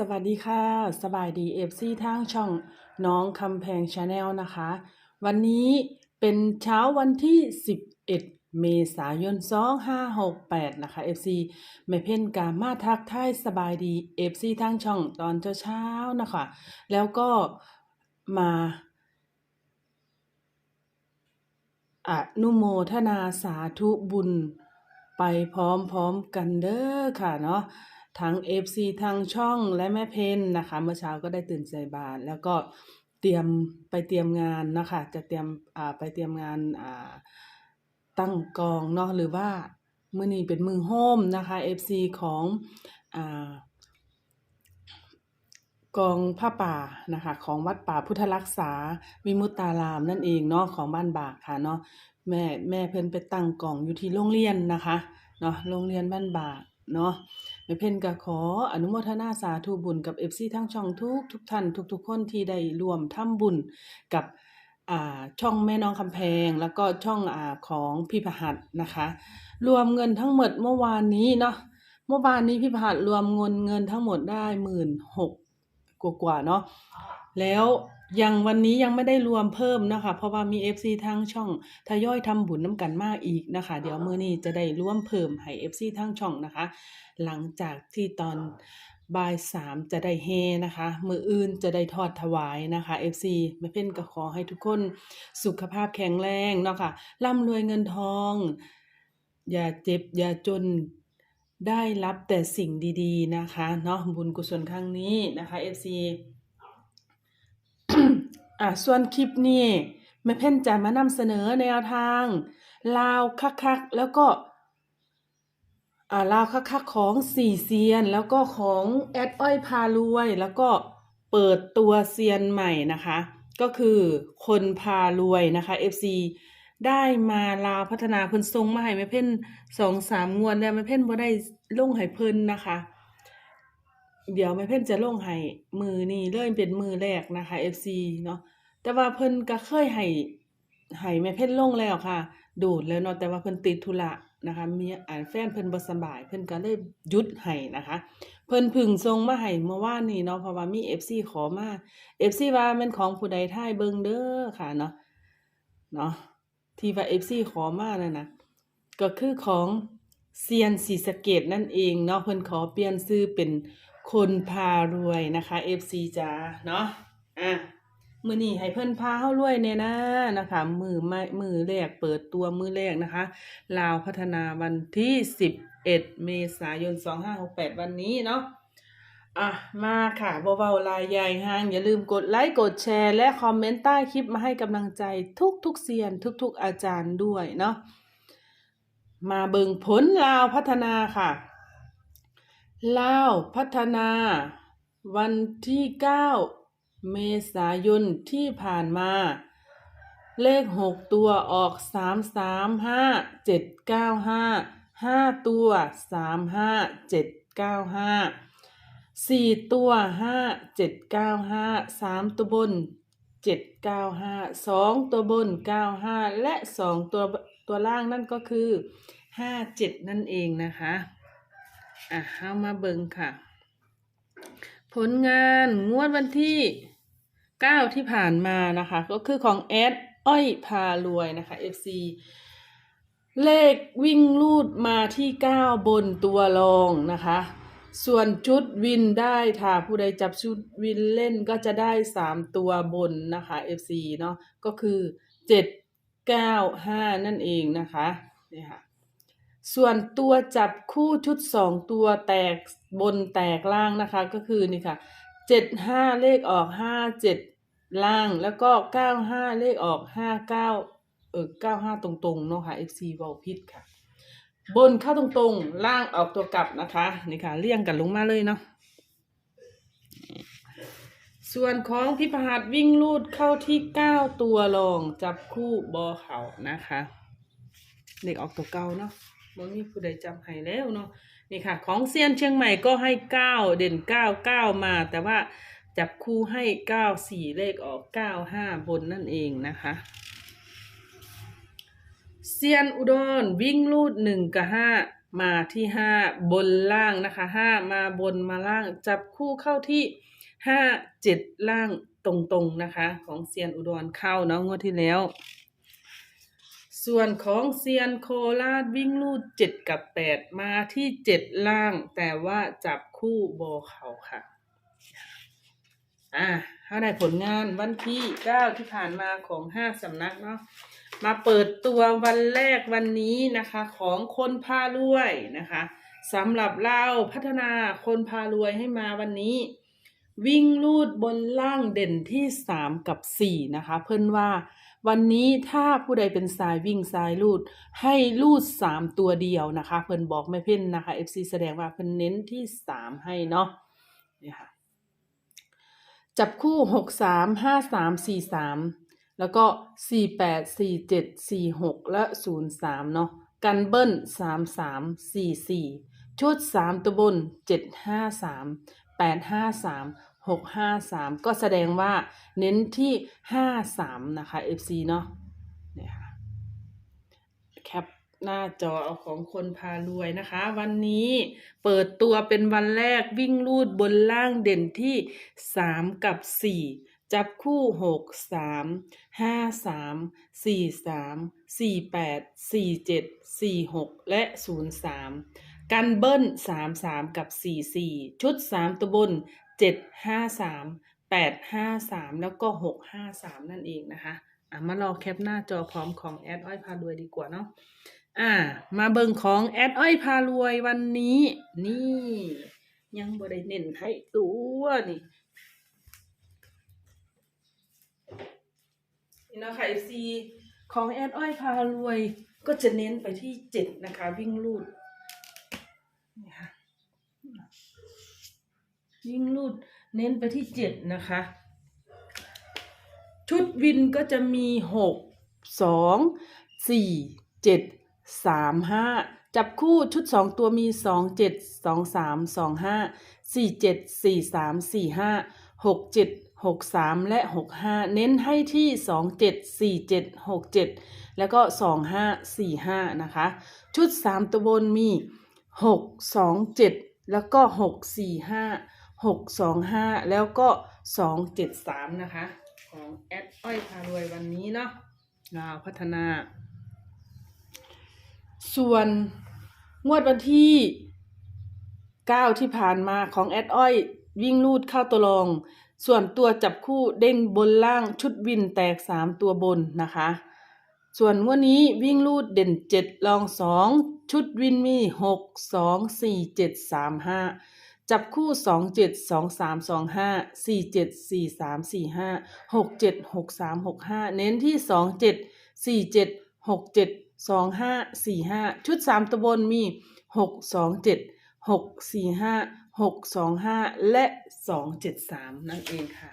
สวัสดีค่ะ สบายดีเอฟซีทางช่องน้องคำแพงชาแนลนะคะ วันนี้เป็นเช้าวันที่ 11 เมษายน 2568 นะคะ FC แม่เพ่นกามาทักทายสบายดี FC ทางช่องตอนเช้าๆนะคะ แล้วก็มาอนุโมทนาสาธุบุญไปพร้อมๆกันเด้อค่ะเนาะ ทั้ง FC ทางช่องและแม่เพนนะคะ เมื่อเช้าก็ได้ตื่นใส่บาตรแล้วก็เตรียมไปเตรียมงานนะคะ จะเตรียมอ่าไปเตรียมงานอ่าตั้งกองเนาะหรือว่าเมื้อนี้เป็นมือโฮมนะคะ FC ของอ่ากองผ้าป่านะคะของวัดป่าพุทธรักษาวิมุตตารามนั่นเองเนาะของบ้านบากค่ะเนาะแม่แม่เพิ่นไปตั้งกองอยู่ที่โรงเรียนนะคะเนาะโรงเรียนบ้านบากเนาะ แม่เพ็ญก็ขออนุโมทนาสาธุบุญกับ FC ทั้งช่องทุกทุกท่านทุกๆคนที่ได้รวมทำบุญกับอ่าช่องแม่น้องคำแพง แล้วก็ช่องอ่าของพี่พหัสนะคะ รวมเงินทั้งหมดเมื่อวานนี้เนาะเมื่อวานนี้พี่พหัสรวมเงินเงินทั้งหมดได้หมื่นหกกว่าๆเนาะแล้ว ยังวันนี้ยังไม่ได้รวมเพิ่มนะคะ เพราะว่ามี FC ทางช่องทยอยทำบุญน้ำกันมากอีกนะคะ เดี๋ยวมื้อนี้จะได้ร่วมเพิ่มให้ FC ทางช่องนะคะ หลังจากที่ตอนบ่ายสามจะได้เฮนะคะ มืออื่นจะได้ทอดถวายนะคะ FC แม่เพ่นก็ขอให้ทุกคนสุขภาพแข็งแรงเนาะค่ะร่ำรวยเงินทอง อย่าเจ็บ อย่าจนได้รับแต่สิ่งดีๆนะคะเนาะบุญกุศลครั้งนี้นะคะ FC อะส่วนคลิปนี้แม่เพ่นจะมานำเสนอแนวทาง ลาวคักๆแล้วก็อ่าลาวคักๆของสี่เซียน แล้วก็ของแอดอ้อยพารวย แล้วก็เปิดตัวเซียนใหม่นะคะ ก็คือคนพารวยนะคะ FC ได้มาลาวพัฒนาเพิ่นทรงมาให้แม่เพ่นสองสามงวดแล้วแม่เพ่นบ่ได้ลงให้เพิ่นนะคะ เดี๋ยวแม่เพ่นจะลงให้มือนี้เลยเป็นมือแรกนะคะ FC เนาะแต่ว่าเพิ่นก็เคยให้ให้แม่เพ่นลงแล้วค่ะ โดดแล้วเนาะแต่ว่าเพิ่นติดธุระนะคะมีอ่านแฟนเพิ่นบ่สบาย เพิ่นก็เลยหยุดให้นะคะ เพิ่นพึ่งส่งมาให้เมื่อวานนี้เนาะเพราะว่ามี FC ขอมา FC ว่าม่นของผู้ใดท่ายเบิ่งเด้อค่ะเนาะเนาะที่ว่า FC ขอมานั่นนะก็คือของเซียนศรีสเกษนั่นเองเนาะเพิ่นขอเปลี่ยนชื่อเป็น คนพารวยนะคะ FC จ้าเนาะอะมือนี้ให้เพิ่อนพาเฮารวยแน่นะนะคะ มือไม่มือแรกเปิดตัวมือแรกนะคะ ลาวพัฒนาวันที่11เมษายน2568วันนี้เนาะอะมาค่ะเบาๆลายใหญ่ห้าง อย่าลืมกดไลค์กดแชร์ และคอมเมนต์ใต้คลิปมาให้กำลังใจทุกๆเซียน ทุกๆอาจารย์ด้วยเนาะมาเบิงผลลาวพัฒนาค่ะ ลาวพัฒนา วันที่ 9 เมษายนที่ผ่านมา เลขหกตัวออกสามสามห้าเจ็ดเก้าห้าห้าตัวสามห้าเจ็ดเก้าห้าสี่ตัวห้าเจ็ดเก้าห้าสามตัวบนเจ็ดเก้าห้าสองตัวบนเก้าห้าและสองตัวตัวล่างนั่นก็คือห้าเจ็ดนั่นเองนะคะ อะเอามาเบิงค่ะ ผลงานงวดวันที่เก้าที่ผ่านมานะคะ ก็คือของแอดอ้อยพารวยนะคะ FC เลขวิ่งลูดมาที่เก้าบนตัวรองนะคะ ส่วนชุดวินได้ถ้าผู้ใดจับชุดวินเล่นก็จะได้สามตัวบนนะคะ FC เนาะก็คือเจ็ดเก้าห้านั่นเองนะคะนี่ค่ะ ส่วนตัวจับคู่ชุดสองตัวแตกบนแตกล่างนะคะ ก็คือนี่ค่ะเจ็ดห้าเลขออกห้าเจ็ดล่างแล้วก็เก้าห้าเลขออกห้าเก้าเออเก้าห้าตรงๆเนาะค่ะ FC เวาพิดค่ะ บนเข้าตรงๆ ล่างออกตัวกลับนะคะนี่ค่ะเลี่ยงกันลงมาเลยเนาะส่วนของพิพหัสวิ่งลูดเข้าที่เก้าตัวรองจับคู่บอเขานะคะ เด็กออกตัวเก้าเนาะ บ่มีผู้ใดจำให้แล้วเนาะนี่ค่ะ ของเซียนเชียงใหม่ก็ให้เก้าเด่นเก้าเก้ามา แต่ว่าจับคู่ให้เก้าสี่เลขออกเก้าห้าบนนั่นเองนะคะเซียนอุดรวิ่งลูดหนึ่งกับห้ามาที่ห้าบนล่างนะคะห้ามาบนมาล่างจับคู่เข้าที่ห้าเจ็ดล่างตรงๆนะคะ ของเซียนอุดรเข้าเนาะงวดที่แล้ว ส่วนของเซียนโคราชวิ่งลูดเจ็ดกับแปดมาที่เจ็ดล่าง แต่ว่าจับคู่โบเขาค่ะ อ่าถ้าได้ผลงานวันที่เก้าที่ผ่านมาของห้าสำนักเนาะมาเปิดตัววันแรกวันนี้นะคะ ของคนพารวยนะคะสำหรับเราพัฒนาคนพารวยให้มาวันนี้ วิ่งลูดบนล่างเด่นที่สามกับสี่นะคะ เพิ่นว่า วันนี้ถ้าผู้ใดเป็นสายวิ่งสายลูด ให้ลูดสามตัวเดียวนะคะ เพิ่นบอกไม่เพ่นนะคะ FC แสดงว่าเพิ่นเน้นที่สามให้เนาะนี่ค่ะจับคู่หกสามห้าสามสี่สามแล้วก็สี่แปดสี่เจ็ดสี่หกและศูนย์สามเนาะกันเบิ้ลสามสามสี่สี่ชุดสามตัวบนเจ็ดห้าสามแปดห้าสาม หกห้าสามก็แสดงว่าเน้นที่ห้าสามนะคะ FC เนาะเนี่ยค่ะแคปหน้าจอของคนพารวยนะคะ วันนี้เปิดตัวเป็นวันแรกวิ่งลูดบนล่างเด่นที่สามกับสี่จับคู่หกสามห้าสามสี่สามสี่แปดสี่เจ็ดสี่หกและศูนย์สามกันเบิ้ลสามสามกับสี่สี่ชุดสามตัวบน เจ็ดห้าสามแปดห้าสามแล้วก็หกห้าสามนั่นเองนะคะอะมารอแคปหน้าจอพร้อมของแอดอ้อยพารวยดีกว่าเนาะอ่า มาเบิ่งของแอดอ้อยพารวยวันนี้ นี่ ยังบ่ได้เน้นให้ตัวนี่นี่นะคะ FC ของแอดอ้อยพารวยก็จะเน้นไปที่เจ็ดนะคะ วิ่งลูดนี่ค่ะ วิ่งลูดเน้นไปที่เจ็ดนะคะ ชุดวินก็จะมีหกสองสี่เจ็ดสามห้าจับคู่ชุดสองตัวมีสองเจ็ดสองสามสองห้าสี่เจ็ดสี่สามสี่ห้าหกเจ็ดหกสามและหกห้าเน้นให้ที่สองเจ็ดสี่เจ็ดหกเจ็ดแล้วก็สองห้าสี่ห้านะคะ ชุดสามตัวบนมีหกสองเจ็ดแล้วก็หกสี่ห้า หกสองห้าแล้วก็สองเจ็ดสามนะคะ ของแอดอ้อยพารวยวันนี้เนาะลาวพัฒนา ส่วนงวดวันที่9ที่ผ่านมาของแอดอ้อยวิ่งลูดเข้าตัวรอง ส่วนตัวจับคู่เด้งบนล่างชุดวินแตก3ตัวบนนะคะ ส่วนงวดนี้วิ่งลูดเด่น7ลอง2ชุดวินมี6 2 4 7 3 5จั จับคู่สองเจ็ดสองสามสองห้าสี่เจ็ดสี่สามสี่ห้าหกเจ็ดหกสามหกห้าเน้นที่สองเจ็ดสี่เจ็ดหกเจ็ดสองห้าสี่ห้าชุดสามตะบนมีหกสองเจ็ดหกสี่ห้าหกสองห้าและสองเจ็ดสามนั่นเองค่ะ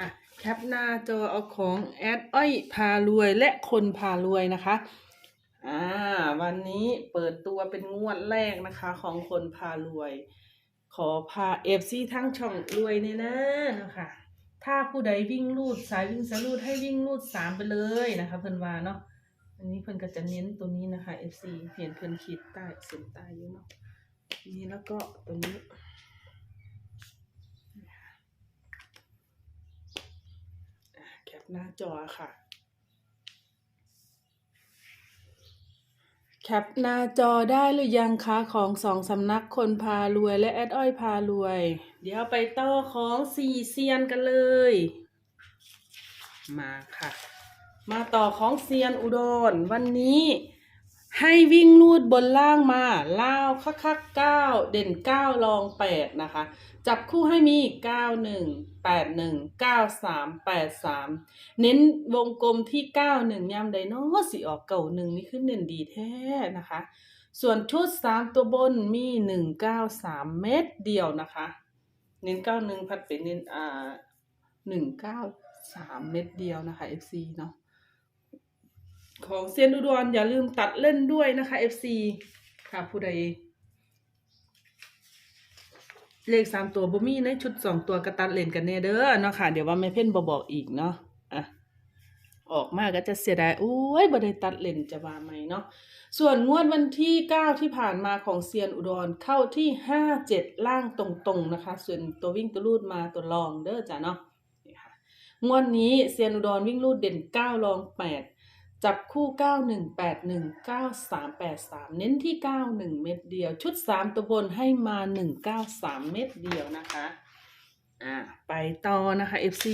อะแคปหน้าจอเอาของแอดอ้อยพารวยและคนพารวยนะคะอ่าวันนี้เปิดตัวเป็นงวดแรกนะคะของคนพารวย ขอพาเอฟซีทั้งช่องรวยเนี่ยนะนะคะถ้าผู้ใดวิ่งลูดสายวิ่งสายลูดให้วิ่งลูดสามไปเลยนะคะเพิ่นว่าเนาะอันนี้เพิ่นก็จะเน้นตัวนี้นะคะ FC เห็นเพิ่นขีดใต้เส้นใต้อยู่เนาะนี่แล้วก็ตัวนี้แคปหน้าจอค่ะ แคปหน้าจอได้หรือยังคะของสองสำนักคนพารวยและแอดอ้อยพารวย เดี๋ยวไปต่อของสี่เซียนกันเลย มาค่ะ มาต่อของเซียนอุดรวันนี้ ให้วิ่งลูดบนล่างมาล่าวคักคักเก้าเด่นเก้าลองแปดนะคะ จับคู่ให้มีเก้าหนึ่งแปดหนึ่งเก้าสามแปดสามเน้นวงกลมที่เก้าหนึ่งยามใดเนาะสิออกเก่าหนึ่งนี่คือเน้นดีแท้นะคะ ส่วนชุดสามตัวบนมีหนึ่งเก้าสามเม็ดเดียวนะคะ เน้นเก้าหนึ่งพัดเป็นเน้นอ่าหนึ่งเก้าสามเม็ดเดียวนะคะ FC เนาะ ของเซียนอุดรอย่าลืมตัดเล่นด้วยนะคะ FC ค่ะผู้ใด เลขสามตัวบ่มีในชุดสองตัวกระตัดเล่นกันแน่เด้อเนาะค่ะ เดี๋ยวว่าแม่เพ่นบอบอกอีกเนาะอะออกมาก็จะเสียดายโอ้ยบ่ได้ตัดเลนจะว่าไหมเนาะส่วนงวดวันที่ 9 ที่ผ่านมาของเซียนอุดรเข้าที่ 57 ล่างตรงๆนะคะ ส่วนตัววิ่งตัวรูดมาตัวรองเด้อจ้ะเนาะงวดนี้เซียนอุดรวิ่งรูดเด่น9รอง 8 จับคู่ 9181 9383 เน้นที่ 91 เม็ดเดียว ชุด 3 ตัวบนให้มา 193 เม็ดเดียวนะคะ อ่า ไปต่อนะคะ FC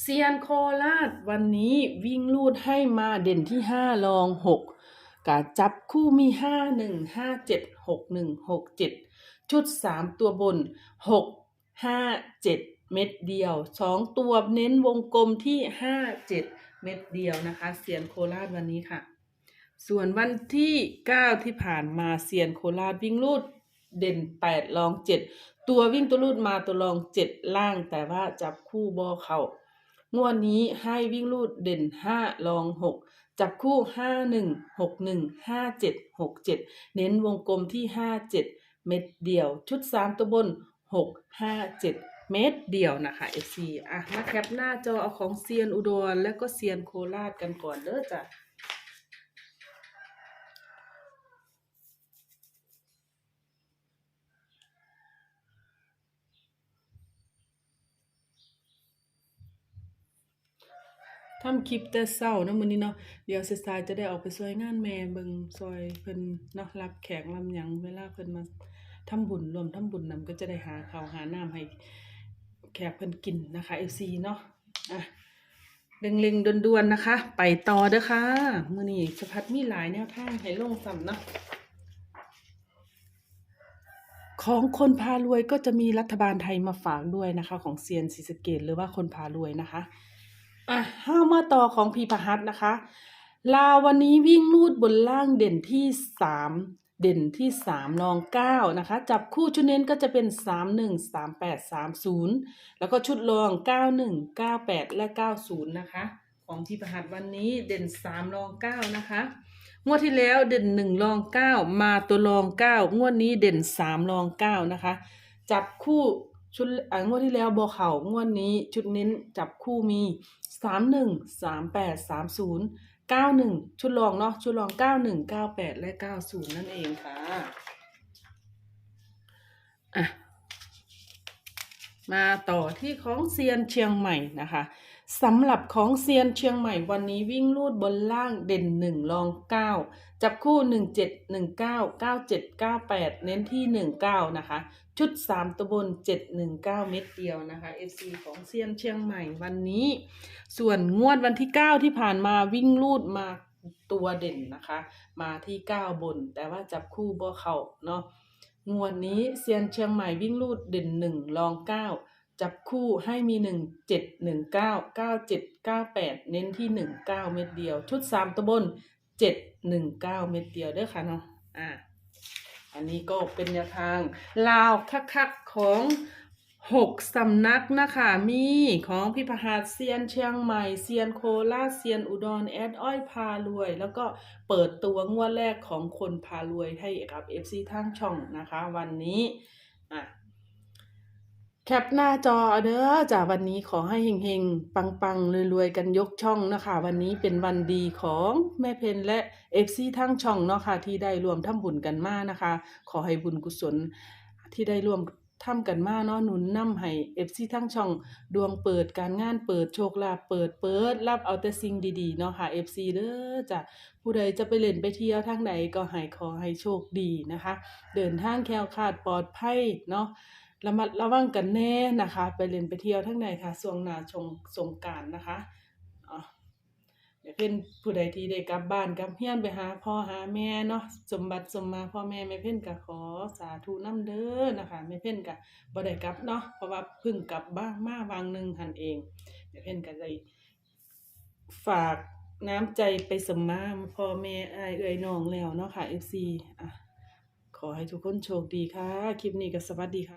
เซียนโคราชวันนี้วิ่งลูดให้มาเด่นที่5รอง 6กะจับคู่มี 5 1 5 7 6 1 6 7 ชุด 3 ตัวบน 6 5 7 เม็ดเดียว 2 ตัวเน้นวงกลมที่ 5 7 เม็ดเดียวนะคะเซียนโคราชวันนี้ค่ะ ส่วนวันที่ 9 ที่ผ่านมาเซียนโคราชวิ่งลูดเด่น8รอง 7 ตัววิ่งตัวลูดมาตัวรอง 7 ล่าง แต่ว่าจับคู่บอเข่างวดนี้ให้วิ่งลูดเด่น5รอง 6 จับคู่ 5 1 6 1 5 7 6 7 เน้นวงกลมที่ 5 7 เม็ดเดียว ชุด 3 ตัวบน 6 5 7 เม็ดเดียวนะคะ FC อะมาแคปหน้าจอเอาของเซียนอุดรและก็เซียนโคราชกันก่อนเด้อจ้ะทำคลิปแต่เช้าเนาะมื้อนี้เนาะเดี๋ยวสายจะได้ออกไปช่วยงานแม่เบิ่งซอยเพิ่นเนาะรับแขกลำหยังเวลาเพิ่นมาทำบุญรวมทำบุญนำก็จะได้หาข้าวหาน้ำให้ แขกเพิ่นกินนะคะ FC เนาะอะเล็งๆด่วนๆนะคะ ไปต่อเด้อค่ะมือนี้สะพัดมีหลายแนวทางให้ลงซ้ำเนาะของคนพารวยก็จะมีรัฐบาลไทยมาฝากด้วยนะคะ ของเซียนศรีสเกดหรือว่าคนพารวยนะคะอะห้ามาต่อของพีพหัสนะคะ ลาววันนี้วิ่งลูดบนล่างเด่นที่สาม เด่นที่สามรองเก้านะคะ จับคู่ชุดเน้นก็จะเป็นสามหนึ่งสามแปดสามศูนย์แล้วก็ชุดรองเก้าหนึ่งเก้าแปดและเก้าศูนย์นะคะ ของพีพหัสวันนี้เด่นสามรองเก้านะคะงวดที่แล้วเด่นหนึ่งรองเก้ามาตัวรองเก้างวดนี้เด่นสามรองเก้านะคะ จับคู่ชุดอ่างวดที่แล้วบอเข่างวดนี้ชุดเน้นจับคู่มีสามหนึ่งสามแปดสามศูนย์ เก้าหนึ่งชุดรองเนาะชุดรองเก้าหนึ่งเก้าแปดและเก้าศูนย์นั่นเองค่ะอะมาต่อที่ของเซียนเชียงใหม่นะคะ สำหรับของเซียนเชียงใหม่วันนี้วิ่งลูดบนล่างเด่นหนึ่งรองเก้าจับคู่หนึ่งเจ็ดหนึ่งเก้าเก้าเจ็ดเก้าแปดเน้นที่หนึ่งเก้านะคะ ชุดสามตัวบนเจ็ดหนึ่งเก้าเม็ดเดียวนะคะ FC ของเซียนเชียงใหม่วันนี้ ส่วนงวดวันที่เก้าที่ผ่านมาวิ่งลูดมาตัวเด่นนะคะ มาที่เก้าบน แต่ว่าจับคู่บ่เขาเนาะงวดนี้เซียนเชียงใหม่วิ่งลูดเด่นหนึ่งรองเก้า จับคู่ให้มีหนึ่งเจ็ดหนึ่งเก้าเก้าเจ็ดเก้าแปดเน้นที่หนึ่งเก้าเม็ดเดียว ชุดสามตัวบนเจ็ดหนึ่งเก้าเม็ดเดียวเด้อค่ะเนาะอ่าอันนี้ก็เป็นแนวทาง ลาวคักๆของหกสำนักนะคะมีของพิพหัสเซียนเชียงใหม่เซียนโคราชเซียนอุดรแอดอ้อยพารวย แล้วก็เปิดตัวงวดแรกของคนพารวยให้กับ FC ทางช่องนะคะ วันนี้อะ แคปหน้าจอเด้อจากวันนี้ขอให้เฮงๆ ปังๆรวยๆ กันยกช่องนะคะ วันนี้เป็นวันดีของแม่เพนและ FC ทั้งช่องเนาะค่ะที่ได้รวมทำบุญกันมานะคะ ขอให้บุญกุศลที่ได้รวมทำกันมาเนาะหนุนนำให้ FC ทั้งช่องดวงเปิดการงานเปิดโชคลาภเปิดเปิดรับเอาแต่สิ่งดีๆเนาะค่ะ FC เด้อจ้ะผู้ใดจะไปเล่นไปเที่ยวทางใดก็ให้ขอให้โชคดีนะคะ เดินทางแคล้วคลาดปลอดภัยเนาะ ระมัดระวังกันแน่นะคะ ไปเล่นไปเที่ยวทางใดค่ะช่วงหน้าชงสงกานต์นะคะอ๋อเดี๋ยวเพิ่นผู้ใดที่ได้กลับบ้านกลับเฮียนไปหาพ่อหาแม่เนาะสมบัติสมมาพ่อแม่แม่เพ่นก็ขอสาธุน้ำเด้อนะคะแม่เพ่นก็บ่ได้กลับเนาะเพราะว่าเพิ่งกลับบ้านมาวางหนึ่งหันเองแม่เพ่นก็ได้ฝากน้ำใจไปสมมาพ่อแม่อายเอื้อยน้องแล้วเนาะค่ะ FC อะขอให้ทุกคนโชคดีค่ะ คลิปนี้ก็สวัสดีค่ะ